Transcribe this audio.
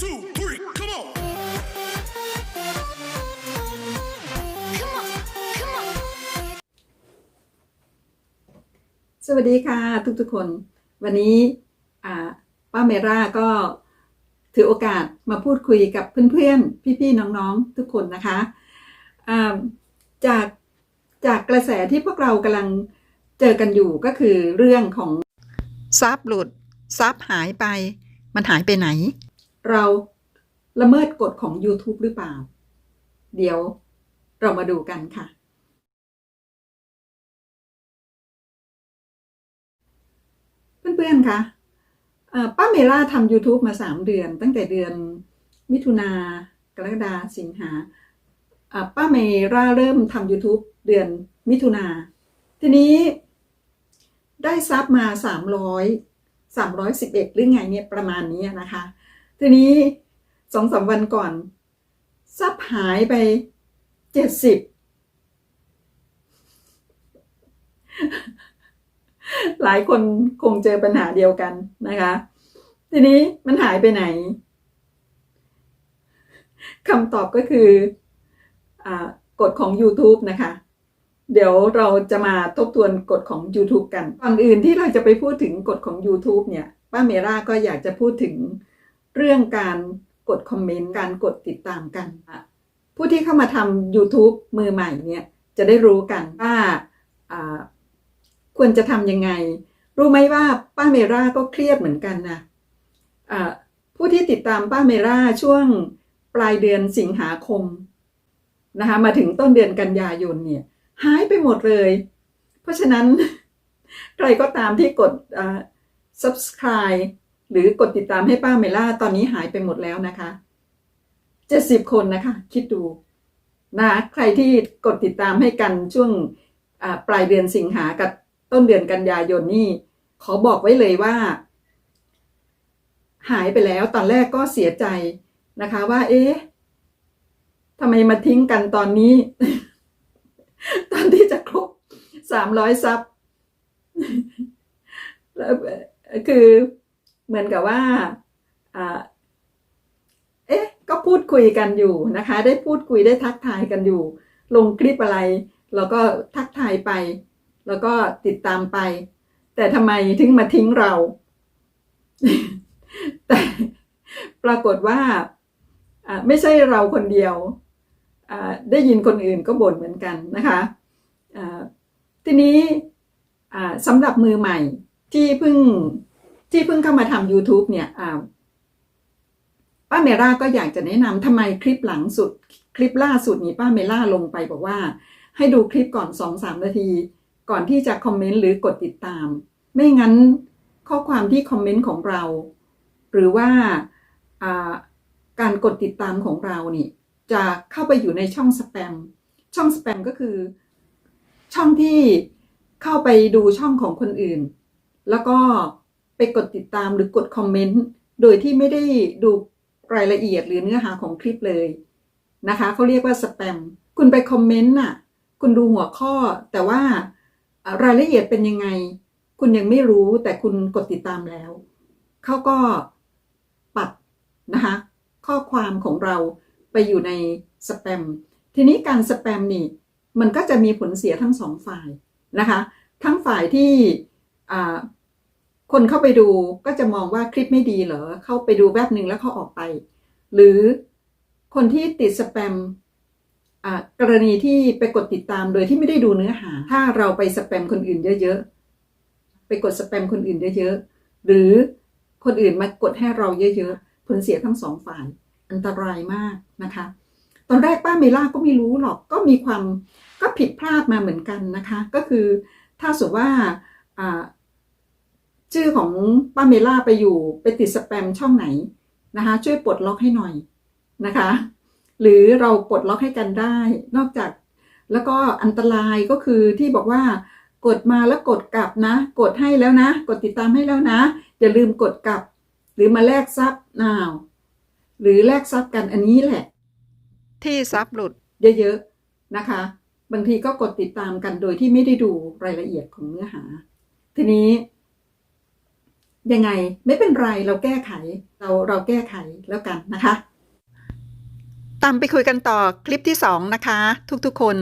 two, three, come on. Come on, come on. สวัสดีค่ะทุกๆคน วันนี้อ่าป้าเมราก็ถือโอกาสมาพูดคุยกับเพื่อนๆ พี่ๆ น้องๆ ทุกคนนะคะอ่าจากจากกระแสที่พวกเรากำลังเจอกันอยู่ก็คือเรื่องของซับหลุดซับหายไป มันหายไปไหน เราละเมิดกฎของ YouTube หรือเปล่า เดี๋ยวเรามาดูกันค่ะ เพื่อนๆคะเอ่อป้าเมล่าทำ YouTube มาสามเดือน ตั้งแต่เดือนมิถุนากรกฎาสิงหาป้าเมล่าเริ่มทำ YouTube เดือนมิถุนาทีนี้ได้ซับมาสามร้อยสามร้อยสิบเอ็ดหรือไงเนี่ยประมาณนี้นะคะ ทีนี้สองสามวันก่อนซับหายไปเจ็ดสิบหลายคนคงเจอปัญหาเดียวกันนะคะ ทีนี้มันหายไปไหนคำตอบก็คืออกฎของ YouTube นะคะ เดี๋ยวเราจะมาทบทวนกฎของ YouTube กันก่อนอื่นที่เราจะไปพูดถึงกฎของ YouTube เนี่ยป้าเมราก็อยากจะพูดถึง เรื่องการกดคอมเมนต์การกดติดตามกัน ผู้ที่เข้ามาทำ YouTube มือใหม่เนี่ยจะได้รู้กันว่าควรจะทำยังไง รู้ไหมว่าป้าเมราก็เครียดเหมือนกันนะอ่าผู้ที่ติดตามป้าเมราช่วงปลายเดือนสิงหาคมนะคะมาถึงต้นเดือนกันยายนเนี่ยหายไปหมดเลย เพราะฉะนั้นใครก็ตามที่กด subscribe หรือกดติดตามให้ป้าเมล่า ตอนนี้หายไปหมดแล้วนะคะเจ็ดสิบคนนะคะ คิดดูนะใครที่กดติดตามให้กันช่วงปลายเดือนสิงหากับต้นเดือนกันยายนนี่ ขอบอกไว้เลยว่า หายไปแล้วตอนแรกก็เสียใจนะคะ ว่า เอ๊ะทำไมมาทิ้งกันตอนนี้ ตอนที่จะครบสามร้อยซับแล้วคือ เหมือนกับว่าอเอ๊ะ ก็พูดคุยกันอยู่นะคะ ได้พูดคุยได้ทักทายกันอยู่ ลงคลิปอะไรเราก็ทักทายไป แล้วก็ติดตามไป แต่ทำไมถึงมาทิ้งเรา แต่ปรากฏว่าไม่ใช่เราคนเดียวได้ยินคนอื่นก็บ่นเหมือนกันนะคะทีนี้สำหรับมือใหม่ที่เพิ่ง ที่เพิ่งเข้ามาทำ YouTube เนี่ยป้าเมล่าก็อยากจะแนะนำทำไมคลิปหลังสุด คลิปล่าสุดนี้ป้าเมล่าลงไปบอกว่า ให้ดูคลิปก่อนสองสามนาที ก่อนที่จะคอมเมนต์หรือกดติดตาม ไม่งั้นข้อความที่คอมเมนต์ของเรา หรือว่าการกดติดตามของเรานี่ จะเข้าไปอยู่ในช่องสแปม ช่องสแปมก็คือ ช่องที่เข้าไปดูช่องของคนอื่น แล้วก็ ไปกดติดตามหรือกดคอมเมนต์โดยที่ไม่ได้ดูรายละเอียดหรือเนื้อหาของคลิปเลยนะคะเขาเรียกว่าสแปมคุณไปคอมเมนต์น่ะคุณดูหัวข้อแต่ว่ารายละเอียดเป็นยังไง คุณยังไม่รู้แต่คุณกดติดตามแล้วเขาก็ปัดนะคะข้อความของเราไปอยู่ในสแปมทีนี้การสแปมนี่มันก็จะมีผลเสียทั้งสองฝ่ายนะคะ ทั้งฝ่ายที่ คนเข้าไปดูก็จะมองว่าคลิปไม่ดีเหรอ เข้าไปดูแวบหนึ่งแล้วเขาออกไป หรือคนที่ติดสแปมกรณีที่ไปกดติดตามโดยที่ไม่ได้ดูเนื้อหา ถ้าเราไปสแปมคนอื่นเยอะๆ ไปกดสแปมคนอื่นเยอะๆ หรือคนอื่นมากดให้เราเยอะๆ ผลเสียทั้งสองฝ่าย อันตรายมากนะคะ ตอนแรกป้าเมล่าก็ไม่รู้หรอก ก็มีความก็ผิดพลาดมาเหมือนกันนะคะ ก็คือถ้าสมมติว่า ชื่อของป้าเมล่าไปอยู่ไปติดสแปมช่องไหนนะคะ ช่วยปลดล็อกให้หน่อยนะคะ หรือเราปลดล็อกให้กันได้ นอกจากแล้วก็อันตรายก็คือที่บอกว่ากดมาแล้วกดกลับนะ กดให้แล้วนะ กดติดตามให้แล้วนะอย่าลืมกดกลับ หรือมาแลกซับนาว หรือแลกซับกันอันนี้แหละ ที่ซับหลุดเยอะๆนะคะ บางทีก็กดติดตามกันโดยที่ไม่ได้ดูรายละเอียดของเนื้อหา ทีนี้ ยังไงไม่เป็นไรเราแก้ไข เราเราแก้ไขแล้วกันนะคะ ตามไปคุยกันต่อคลิปที่ 2 นะคะ ทุกๆคน